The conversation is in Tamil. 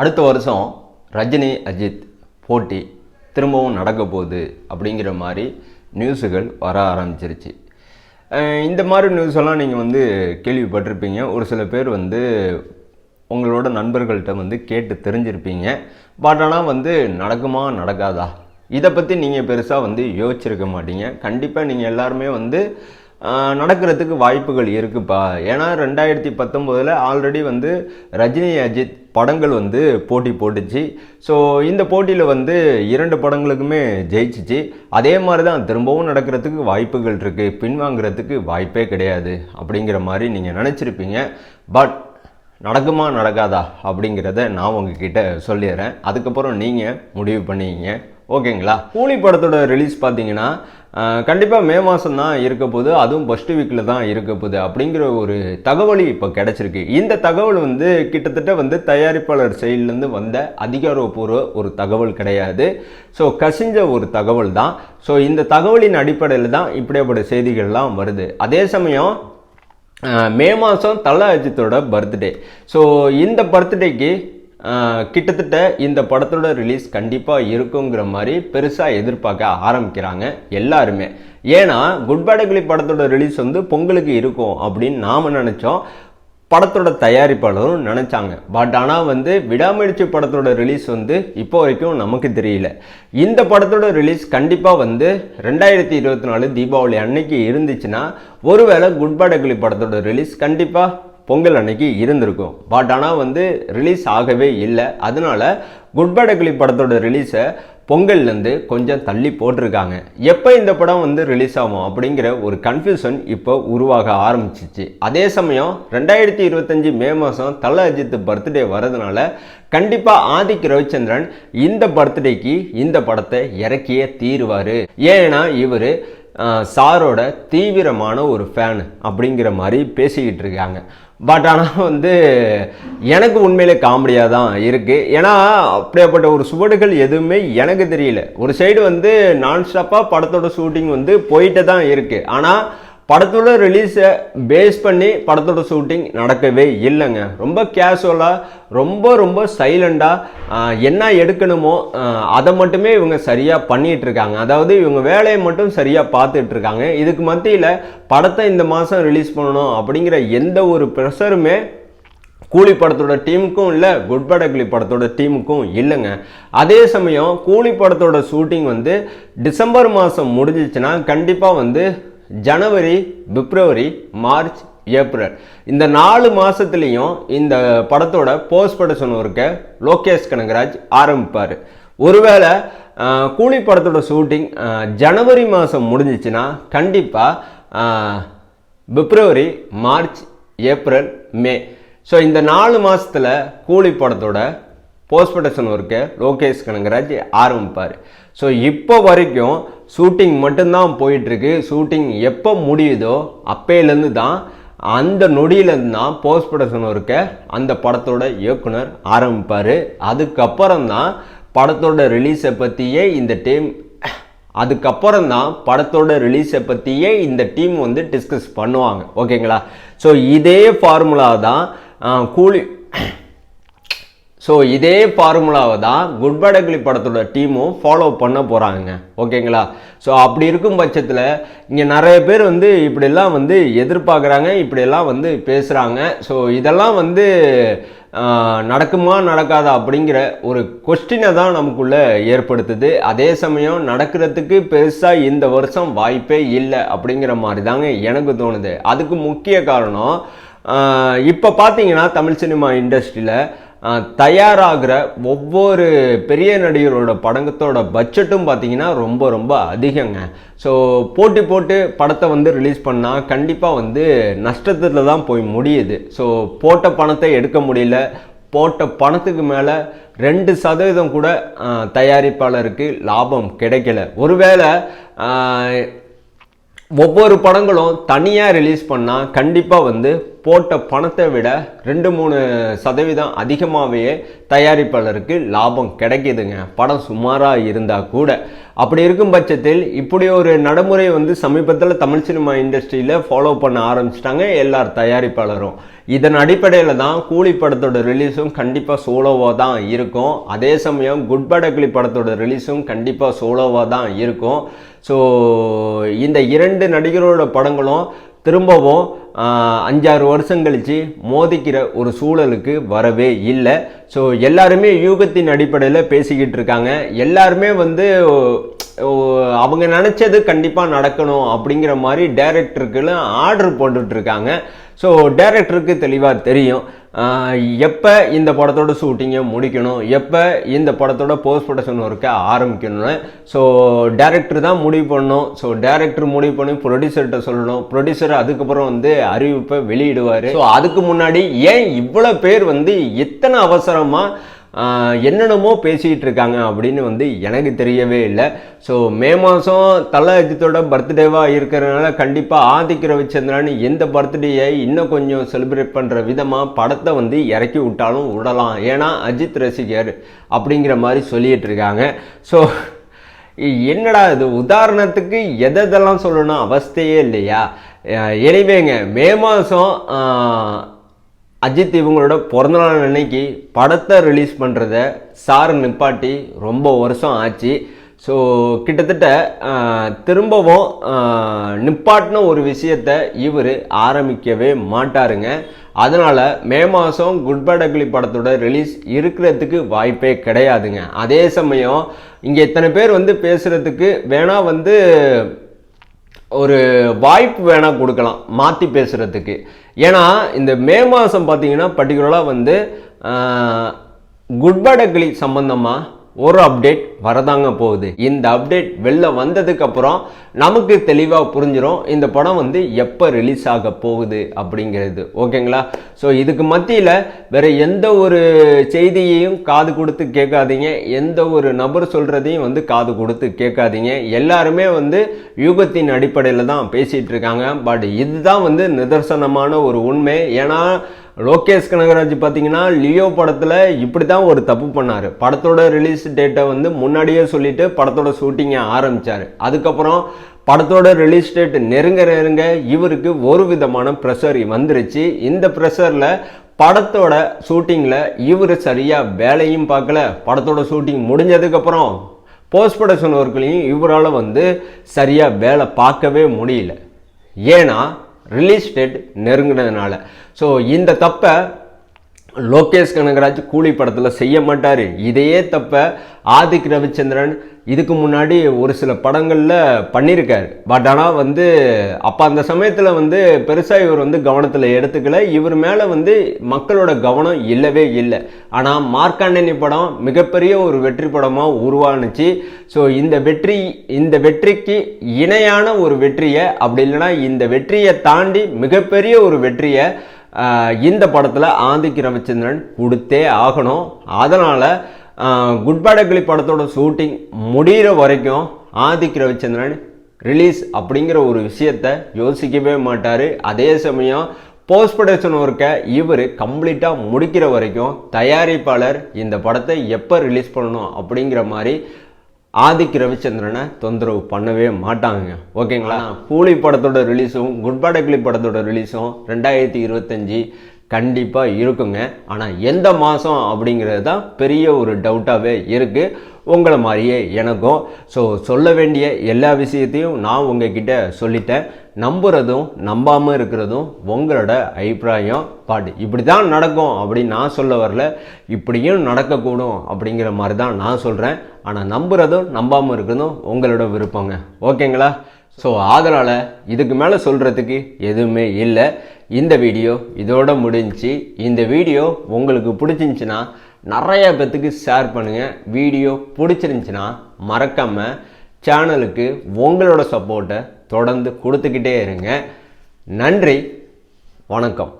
அடுத்த வருஷம் ரஜினி அஜித் போட்டி திரும்பவும் நடக்க போகுது அப்படிங்கிற மாதிரி நியூஸுகள் வர ஆரம்பிச்சிருச்சு. இந்த மாதிரி நியூஸ் எல்லாம் நீங்கள் வந்து கேள்விப்பட்டிருப்பீங்க. ஒரு சில பேர் வந்து உங்களோட நண்பர்கள்ட்ட வந்து கேட்டு தெரிஞ்சிருப்பீங்க. பட் ஆனால் வந்து நடக்குமா நடக்காதா? இதை பற்றி நீங்கள் பெருசாக வந்து யோசிச்சிருக்க மாட்டீங்க. கண்டிப்பாக நீங்கள் எல்லாருமே வந்து நடக்கிறதுக்கு வாய்ப்புகள் இருக்குப்பா. ஏன்னா ரெண்டாயிரத்தி பத்தொம்போதில் ஆல்ரெடி வந்து ரஜினி அஜித் படங்கள் வந்து போட்டி போட்டுச்சு. ஸோ இந்த போட்டியில் வந்து இரண்டு படங்களுக்குமே ஜெயிச்சிச்சு. அதே மாதிரி தான் திரும்பவும் நடக்கிறதுக்கு வாய்ப்புகள் இருக்குது பின்வாங்கிறதுக்கு வாய்ப்பே கிடையாது அப்படிங்கிற மாதிரி நீங்கள் நினச்சிருப்பீங்க. பட் நடக்குமா நடக்காதா அப்படிங்கிறத நான் உங்ககிட்ட சொல்லிடுறேன். அதுக்கப்புறம் நீங்கள் முடிவு பண்ணிக்கிங்க. ஓகேங்களா? கூலி படத்தோட ரிலீஸ் பார்த்தீங்கன்னா கண்டிப்பாக மே மாதம் தான் இருக்க போது அதுவும் ஃபஸ்ட்டு வீக்கில் தான் இருக்க போகுது அப்படிங்கிற ஒரு தகவல் இப்போ கிடச்சிருக்கு. இந்த தகவல் வந்து கிட்டத்தட்ட வந்து தயாரிப்பாளர் செயலிலேருந்து வந்த அதிகாரப்பூர்வ ஒரு தகவல் கிடையாது. ஸோ கசிஞ்ச ஒரு தகவல் தான். ஸோ இந்த தகவலின் அடிப்படையில் தான் இப்படியாப்பட்ட செய்திகள்லாம் வருது. அதே சமயம் மே மாதம் தல அஜித்தோட பர்த்டே ஸோ இந்த பர்த்டேக்கு கிட்டத்தட்ட இந்த படத்தோட ரிலீஸ் கண்டிப்பாக இருக்குங்கிற மாதிரி பெருசாக எதிர்பார்க்க ஆரம்பிக்கிறாங்க எல்லாருமே. ஏன்னா குட் பேட் ugly படத்தோட ரிலீஸ் வந்து பொங்கலுக்கு இருக்கும் அப்படின்னு நாம் நினச்சோம். படத்தோட தயாரிப்பாளரும் நினச்சாங்க. பட் ஆனால் வந்து விடாமுயற்சி படத்தோட ரிலீஸ் வந்து இப்போ வரைக்கும் நமக்கு தெரியல. இந்த படத்தோட ரிலீஸ் கண்டிப்பாக வந்து ரெண்டாயிரத்தி இருபத்தி நாலு தீபாவளி அன்னைக்கு இருந்துச்சுன்னா ஒருவேளை குட் பேட் படத்தோட ரிலீஸ் கண்டிப்பாக பொங்கல் அன்னைக்கு இருந்திருக்கும். பட் ஆனால் வந்து ரிலீஸ் ஆகவே இல்லை. அதனால் குட் பேட் படத்தோட ரிலீஸை பொங்கல்லேருந்து கொஞ்சம் தள்ளி போட்டிருக்காங்க. எப்போ இந்த படம் வந்து ரிலீஸ் ஆகும் அப்படிங்கிற ஒரு கன்ஃபியூஷன் இப்போ உருவாக ஆரம்பிச்சிச்சு. அதே சமயம் ரெண்டாயிரத்தி இருபத்தஞ்சி மே மாதம் தல அஜித் பர்த்டே வரதுனால கண்டிப்பாக ஆதிக் ரவிச்சந்திரன் இந்த பர்த்டேக்கு இந்த படத்தை இறக்கியே தீருவார். ஏன்னா இவர் சாரோட தீவிரமான ஒரு ஃபேன் அப்படிங்கிற மாதிரி பேசிக்கிட்டு இருக்காங்க. பட் ஆனால் வந்து எனக்கு உண்மையிலே காமெடியாக தான் இருக்குது ஏன்னா அப்படியாப்பட்ட ஒரு சுவடுகள் எதுவுமே எனக்கு தெரியல. ஒரு சைடு வந்து நான் ஸ்டாப்பாக படத்தோட ஷூட்டிங் வந்து போயிட்டு தான் இருக்குது ஆனால் படத்தோட ரிலீஸை பேஸ் பண்ணி படத்தோட ஷூட்டிங் நடக்கவே இல்லைங்க. ரொம்ப கேஷுவலாக ரொம்ப ரொம்ப சைலண்டாக என்ன எடுக்கணுமோ அதை மட்டுமே இவங்க சரியாக பண்ணிகிட்ருக்காங்க அதாவது இவங்க வேலையை மட்டும் சரியாக பார்த்துட்ருக்காங்க இதுக்கு மத்தியில் படத்தை இந்த மாதம் ரிலீஸ் பண்ணணும் அப்படிங்கிற எந்த ஒரு ப்ரெஷருமே கூலி படத்தோட டீமுக்கும் இல்லை குட் பேட் படத்தோட டீமுக்கும் இல்லைங்க. அதே சமயம் கூலி படத்தோட ஷூட்டிங் வந்து டிசம்பர் மாதம் முடிஞ்சிச்சுன்னா கண்டிப்பாக வந்து ஜனவரி பிப்ரவரி மார்ச் ஏப்ரல். இந்த நாலு மாதத்துலேயும் இந்த படத்தோட போஸ்ட் ப்ரொடக்ஷன் ஒர்க்கை லோகேஷ் கனகராஜ் ஆரம்பிப்பார். ஒருவேளை கூலி படத்தோட ஷூட்டிங் ஜனவரி மாதம் முடிஞ்சிச்சுன்னா கண்டிப்பாக பிப்ரவரி மார்ச் ஏப்ரல் மே. ஸோ இந்த நாலு மாதத்தில் கூலி படத்தோட போஸ்ட் ப்ரொடக்ஷன் ஒர்க்கை லோகேஷ் கனகராஜ் ஆரம்பிப்பார். ஸோ இப்போ வரைக்கும் ஷூட்டிங் மட்டும்தான் போயிட்டுருக்கு. ஷூட்டிங் எப்போ முடியுதோ அப்பையிலேருந்து தான் அந்த நொடியிலேருந்து தான் போஸ்ட் ப்ரொடக்ஷன் ஒர்க்கை அந்த படத்தோட இயக்குனர் ஆரம்பிப்பார். அதுக்கப்புறம் தான் படத்தோட ரிலீஸை பற்றியே இந்த டீம் அதுக்கப்புறம் தான் படத்தோட ரிலீஸை பற்றியே இந்த டீம் வந்து டிஸ்கஸ் பண்ணுவாங்க. ஓகேங்களா ஸோ இதே ஃபார்முலா தான் கூலி ஸோ இதே ஃபார்முலாவை தான் குட் படக்லி படத்தோட டீமும் ஃபாலோ பண்ண போகிறாங்க ஓகேங்களா? ஸோ அப்படி இருக்கும் பட்சத்தில் இங்கே நிறைய பேர் வந்து இப்படியெல்லாம் வந்து எதிர்பார்க்குறாங்க இப்படியெல்லாம் வந்து பேசுகிறாங்க ஸோ இதெல்லாம் வந்து நடக்குமா நடக்காதா அப்படிங்கிற ஒரு கொஸ்டினை தான் நமக்குள்ளே ஏற்படுத்துது. அதே சமயம் நடக்கிறதுக்கு பெருசாக இந்த வருஷம் வாய்ப்பே இல்லை அப்படிங்கிற மாதிரி தாங்க எனக்கு தோணுது. அதுக்கு முக்கிய காரணம் இப்போ பார்த்தீங்கன்னா தமிழ் சினிமா இண்டஸ்ட்ரியில் தயாராகிற ஒவ்வொரு பெரிய நடிகரோட படங்கத்தோட பட்ஜெட்டும் பார்த்தீங்கன்னா ரொம்ப ரொம்ப அதிகங்க. ஸோ போட்டி போட்டு படத்தை வந்து ரிலீஸ் பண்ணால் கண்டிப்பாக வந்து நஷ்டத்தில் தான் போய் முடியுது. ஸோ போட்ட பணத்தை எடுக்க முடியல. போட்ட பணத்துக்கு மேலே ரெண்டு சதவீதம் கூட தயாரிப்பாளருக்கு லாபம் கிடைக்கல. ஒருவேளை ஒவ்வொரு படங்களும் தனியாக ரிலீஸ் பண்ணால் கண்டிப்பாக வந்து போட்ட பணத்தை விட ரெண்டு மூணு சதவீதம் அதிகமாகவே தயாரிப்பாளருக்கு லாபம் கிடைக்குதுங்க. படம் சுமாராக இருந்தால் கூட. அப்படி இருக்கும் பட்சத்தில் இப்படி ஒரு நடைமுறை வந்து சமீபத்தில் தமிழ் சினிமா இண்டஸ்ட்ரியில் ஃபாலோ பண்ண ஆரம்பிச்சிட்டாங்க எல்லார் தயாரிப்பாளரும். இதன் அடிப்படையில் தான் கூலி படத்தோட ரிலீஸும் கண்டிப்பாக சோலோவாக தான் இருக்கும். அதே சமயம் குட் பேட் படத்தோட ரிலீஸும் கண்டிப்பாக சோலோவாக தான் இருக்கும். ஸோ இந்த இரண்டு நடிகரோட படங்களும் திரும்பவும் அஞ்சாறு வருஷம் கழித்து மோதிக்கிற ஒரு சூழலுக்கு வரவே இல்லை. ஸோ எல்லாருமே யூகத்தின் அடிப்படையில் பேசிக்கிட்டு இருக்காங்க. எல்லாருமே வந்து அவங்க நினச்சது கண்டிப்பாக நடக்கணும் அப்படிங்கிற மாதிரி டேரக்டருக்குலாம் ஆர்டர் போட்டுட்ருக்காங்க. ஸோ டேரக்டருக்கு தெளிவாக தெரியும். எப்போ இந்த படத்தோட ஷூட்டிங்கை முடிக்கணும்? எப்போ இந்த படத்தோட போஸ்ட் ப்ரொடக்ஷன் ஒர்க்கை ஆரம்பிக்கணும்னு? ஸோ டேரக்டர் தான் முடிவு பண்ணணும். ஸோ டேரக்டர் முடிவு பண்ணி ப்ரொடியூசர்கிட்ட சொல்லணும். ப்ரொடியூசர் அதுக்கப்புறம் வந்து அறிவிப்பை வெளியிடுவார். ஸோ அதுக்கு முன்னாடி ஏன் இவ்வளோ பேர் வந்து எத்தனை அவசரமாக என்னென்னமோ பேசிகிட்டு இருக்காங்க அப்படின்னு வந்து எனக்கு தெரியவே இல்லை. ஸோ மே மாதம் தலை அஜித்தோட பர்த்டேவாக இருக்கிறதுனால கண்டிப்பாக ஆதிக்க ரவிச்சந்திரன் எந்த பர்த்டேயை இன்னும் கொஞ்சம் செலிப்ரேட் பண்ணுற விதமாக படத்தை வந்து இறக்கி விட்டாலும் விடலாம். ஏன்னா அஜித் ரசிகர் அப்படிங்கிற மாதிரி சொல்லிகிட்டு இருக்காங்க. ஸோ என்னடா இது? உதாரணத்துக்கு எதெல்லாம் சொல்லணும் அவஸ்தையே இல்லையா? எனிவேங்க மே மாதம் அஜித் இவங்களோட பிறந்தநாள் அன்னைக்கு படத்தை ரிலீஸ் பண்ணுறத சார் நிப்பாட்டி ரொம்ப வருஷம் ஆச்சு. ஸோ கிட்டத்தட்ட திரும்பவும் நிப்பாட்டின ஒரு விஷயத்த இவர் ஆரம்பிக்கவே மாட்டாருங்க. அதனால் மே மாதம் குட் பேட் அக்லி படத்தோட ரிலீஸ் இருக்கிறதுக்கு வாய்ப்பே கிடையாதுங்க. அதே சமயம் இங்கே இத்தனை பேர் வந்து பேசுகிறதுக்கு வேணால் வந்து ஒரு வாய்ப்பு வேணால் கொடுக்கலாம் மாற்றி பேசுகிறதுக்கு ஏன்னா இந்த மே மாதம் பார்த்தீங்கன்னா பர்டிகுலராக வந்து குட் படக்கிளி சம்பந்தமாக ஒரு அப்டேட் வரதாங்க போகுது. இந்த அப்டேட் வெளில வந்ததுக்கு அப்புறம் நமக்கு தெளிவாக புரிஞ்சிடும் இந்த படம் வந்து எப்போ ரிலீஸ் ஆக போகுது அப்படிங்கிறது. ஓகேங்களா ஸோ இதுக்கு மத்தியில் வேற எந்த ஒரு செய்தியையும் காது கொடுத்து கேட்காதீங்க. எந்த ஒரு நபர் சொல்கிறதையும் வந்து காது கொடுத்து கேட்காதீங்க. எல்லாருமே வந்து யூகத்தின் அடிப்படையில் தான் பேசிகிட்டு இருக்காங்க. பட் இதுதான் வந்து நிதர்சனமான ஒரு உண்மை. ஏன்னா லோகேஷ் கனகராஜ் பார்த்தீங்கன்னா லியோ படத்தில் இப்படி தான் ஒரு தப்பு பண்ணார். படத்தோட ரிலீஸ் டேட்டை வந்து முன்னாடியே சொல்லிட்டு படத்தோட ஷூட்டிங்கை ஆரம்பித்தார் அதுக்கப்புறம் படத்தோட ரிலீஸ் டேட் நெருங்க நெருங்க இவருக்கு ஒரு விதமான ப்ரெஷர் வந்துருச்சு. இந்த ப்ரெஷரில் படத்தோட ஷூட்டிங்கில் இவர் சரியாக வேலையும் பார்க்கல. படத்தோட ஷூட்டிங் முடிஞ்சதுக்கப்புறம் போஸ்ட் ப்ரொடக்ஷன் ஒர்க்லையும் இவரால் வந்து சரியாக வேலை பார்க்கவே முடியல. ஏன்னா ரிலீஸ் டேட் நெருங்கினதுனால. ஸோ இந்த தப்பை லோகேஷ் கனகராஜ் கூலி படத்தில் செய்ய மாட்டார். இதையே தப்ப ஆதிக் ரவிச்சந்திரன் இதுக்கு முன்னாடி ஒரு சில படங்களில் பண்ணியிருக்கார் பட் ஆனால் வந்து அப்போ அந்த சமயத்தில் வந்து பெருசாக இவர் வந்து கவனத்தில் எடுத்துக்கல. இவர் மேலே வந்து மக்களோட கவனம் இல்லவே இல்லை. ஆனால் மார்க்காண்டனி படம் மிகப்பெரிய ஒரு வெற்றி படமாக உருவானுச்சு. ஸோ இந்த வெற்றி இந்த வெற்றிக்கு இணையான ஒரு வெற்றியை அப்படி இல்லைன்னா இந்த வெற்றியை தாண்டி மிகப்பெரிய ஒரு வெற்றியை இந்த படத்தில் ஆந்திக்கு ரவிச்சந்திரன் கொடுத்தே ஆகணும். அதனால் குட் பேட் அக்லி படத்தோட ஷூட்டிங் முடிகிற வரைக்கும் ஆதிக் ரவிச்சந்திரன் ரிலீஸ் அப்படிங்கிற ஒரு விஷயத்த யோசிக்கவே மாட்டார். அதே சமயம் போஸ்ட் ப்ரொடக்ஷன் ஒர்க்கை இவர் கம்ப்ளீட்டாக முடிக்கிற வரைக்கும் தயாரிப்பாளர் இந்த படத்தை எப்போ ரிலீஸ் பண்ணணும் அப்படிங்கிற மாதிரி ஆதிக் ரவிச்சந்திரனை தொந்தரவு பண்ணவே மாட்டாங்க ஓகேங்களா? கூலி படத்தோட ரிலீஸும் குட் பேட் படத்தோட ரிலீஸும் ரெண்டாயிரத்தி இருபத்தஞ்சி கண்டிப்பாக இருக்குங்க. ஆனால் எந்த மாதம் அப்படிங்கிறது தான் பெரிய ஒரு டவுட்டாகவே இருக்குது உங்களை மாதிரியே எனக்கும். ஸோ சொல்ல வேண்டிய எல்லா விஷயத்தையும் நான் உங்ககிட்ட சொல்லிட்டேன். நம்புறதும் நம்பாமல் இருக்கிறதும் உங்களோட அபிப்பிராயம் பாட்டு. இப்படி தான் நடக்கும் அப்படின்னு நான் சொல்ல வரல. இப்படியும் நடக்கக்கூடும் அப்படிங்கிற மாதிரி தான் நான் சொல்கிறேன் ஆனால் நம்புறதும் நம்பாமல் இருக்கிறதும் உங்களோட விருப்பங்க. ஓகேங்களா? ஸோ அதனால் இதுக்கு மேலே சொல்கிறதுக்கு எதுவுமே இல்லை. இந்த வீடியோ இதோட முடிஞ்சுச்சு இந்த வீடியோ உங்களுக்கு பிடிச்சிருந்துச்சின்னா நிறைய பேத்துக்கு ஷேர் பண்ணுங்கள் வீடியோ பிடிச்சிருந்துச்சின்னா மறக்காமல் சேனலுக்கு உங்களோட சப்போர்ட்டை தொடர்ந்து கொடுத்துக்கிட்டே இருங்க. நன்றி. வணக்கம்.